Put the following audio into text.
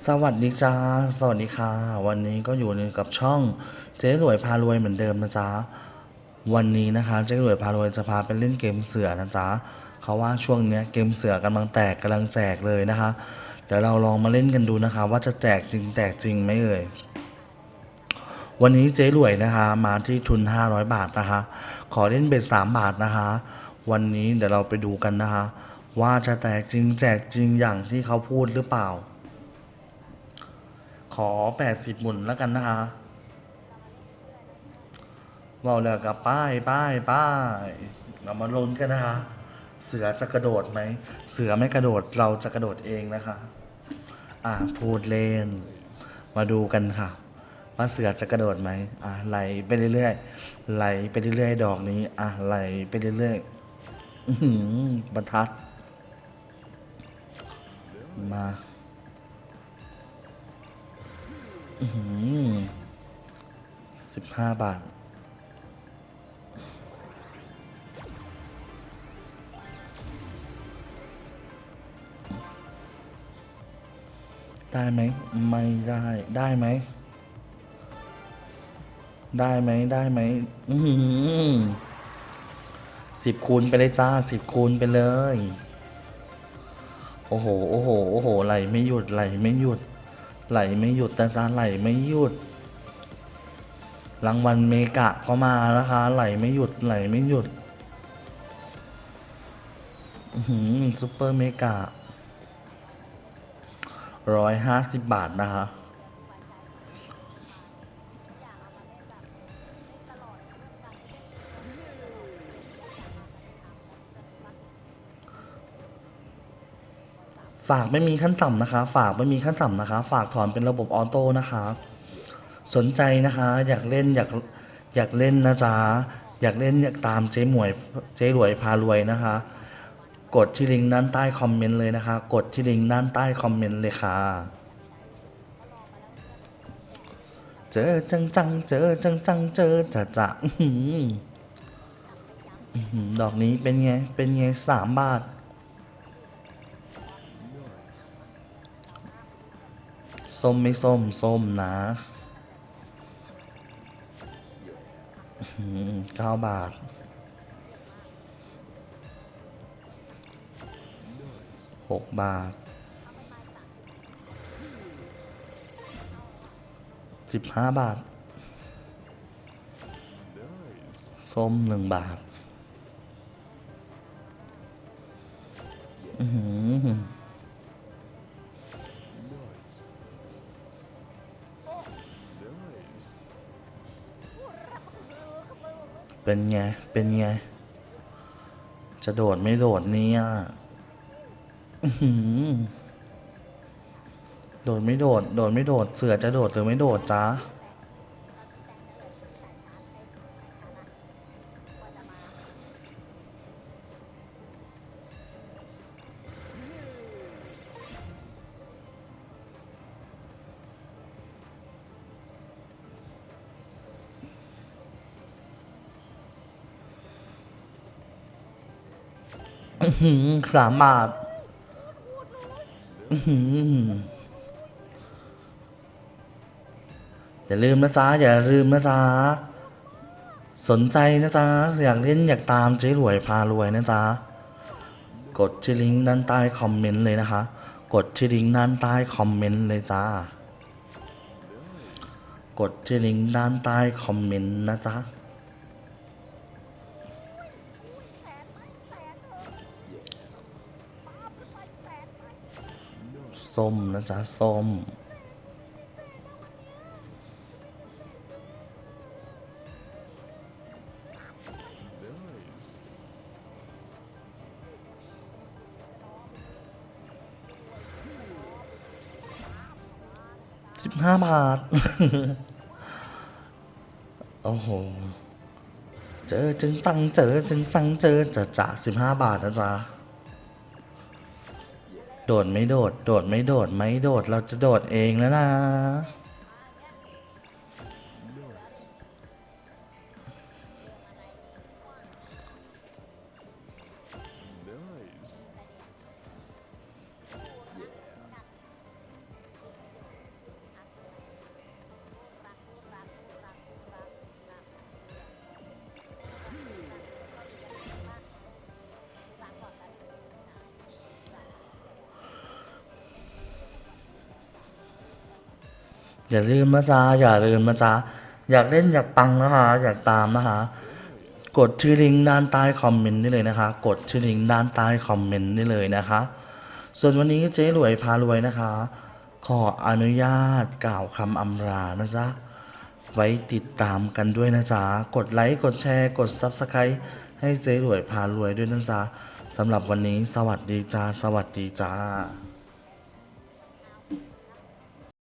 สวัสดีจ้า สวัสดีค่ะ วันนี้ก็อยู่กับช่องเจ๊รวยพารวยเหมือนเดิมนะจ๊ะ วันนี้นะคะเจ๊รวยพารวยจะพาไปเล่นเกมเสือนะจ๊ะเขาว่าช่วงเนี้ยเกมเสือกำลังแตกกำลังแจกเลยนะคะ เดี๋ยวเราลองมาเล่นกันดูนะคะ ว่าจะแจกจริงแตกจริงไหมเอ่ย วันนี้เจ๊รวยนะคะ มาที่ทุน 500 บาทนะคะ ขอเล่นเบ็ด3บาทนะคะ วันนี้เดี๋ยวเราไปดูกันนะคะ ว่าจะแตกจริงแจกจริงอย่างที่เขาพูดหรือเปล่า ขอ80หมุนแล้วกันนะคะเว่าแล้วกับป้ายป้ายป้ายเรามาลุ้นกันนะคะ เสือจะกระโดดไหม เสือไม่กระโดดเราจะกระโดดเองนะคะ อ่าพูดเล่นมาดูกันค่ะ ว่าเสือจะกระโดดไหมอ่าไหลไปเรื่อยๆไหลไปเรื่อยๆดอกนี้ อ่าไหลไปเรื่อยๆบรรทัด มา สิบห้าบาท ได้ไหม ไม่ได้ ได้ไหม ได้ไหม ได้ไหมสิบคูณไปเลยจ้าสิบคูณไปเลย โอ้โห โอ้โห โอ้โห ไหลไม่หยุด ไหลไม่หยุด ไหลไม่หยุดแต่จานไหลไม่หยุด รางวัลเมกะก็มานะคะ ไหลไม่หยุดไหลไม่หยุดหือซุปเปอร์เมกะร้อยห้าสิบบาทนะคะ ฝากไม่มีขั้นต่ำนะคะ ฝากไม่มีขั้นต่ำนะคะ ฝากถอนเป็นระบบออโต้นะคะ สนใจนะคะ อยากเล่นอยากอยากเล่นนะจ๊ะอยากเล่นอยากตามเจ๊หมวยเจ๊รวยพารวยนะคะ กดที่ลิงก์ด้านใต้คอมเมนต์เลยนะคะ กดที่ลิงก์ด้านใต้คอมเมนต์เลยค่ะ เจอจังจังเจอจังจังเจอจะจะอื้อหืออื้อหือดอกนี้เป็นไงเป็นไงสามบาท ส้มไม่ส้ม ส้มนะเก้าบาท หกบาท สิบห้าบาท ส้มหนึ่งบาท อือ เป็นไง เป็นไง จะโดดไม่โดดเนี่ยโดดไม่โดด โดดไม่โดด เสือจะโดดหรือไม่โดดจ้า สามบาทอื้อหืออย่าลืมนะจ๊ะอย่าลืมนะจ๊ะสนใจนะจ๊ะอยากเล่นอยากตามเจ๊รวยพารวยนะจ๊ะกดที่ลิงก์ด้านใต้คอมเมนต์เลยนะคะ กดที่ลิงก์ด้านใต้คอมเมนต์เลยจ้า กดที่ลิงก์ด้านใต้คอมเมนต์นะจ๊ะ ส้มนะจ๊ะส้ม สิบห้าบาท โอ้โห เจอจึงตังเจอจึงจังเจอจะจะสิบห้าบาทนะจ๊ะ โดดไม่โดด โดดไม่โดด ไม่โดด เราจะโดดเองแล้วนะ อย่าลืมนะจ๊ะอย่าลืมนะจ๊ะอยากเล่นอยากปังนะคะ อยากตามนะคะ กดที่อลิงก์ด้านใต้คอมเมนต์ได้เลยนะคะ กดที่อลิงก์ด้านใต้คอมเมนต์ได้เลยนะคะ ส่วนวันนี้เจ๊รวยพารวยนะคะ ขออนุญาตกล่าวคำอำลานะจ๊ะไว้ติดตามกันด้วยนะจ๊ะ กดไลค์ กดแชร์ กด Subscribe ให้เจ๊รวยพารวยด้วยนะจ๊ะสำหรับวันนี้สวัสดีจ้า สวัสดีจ้า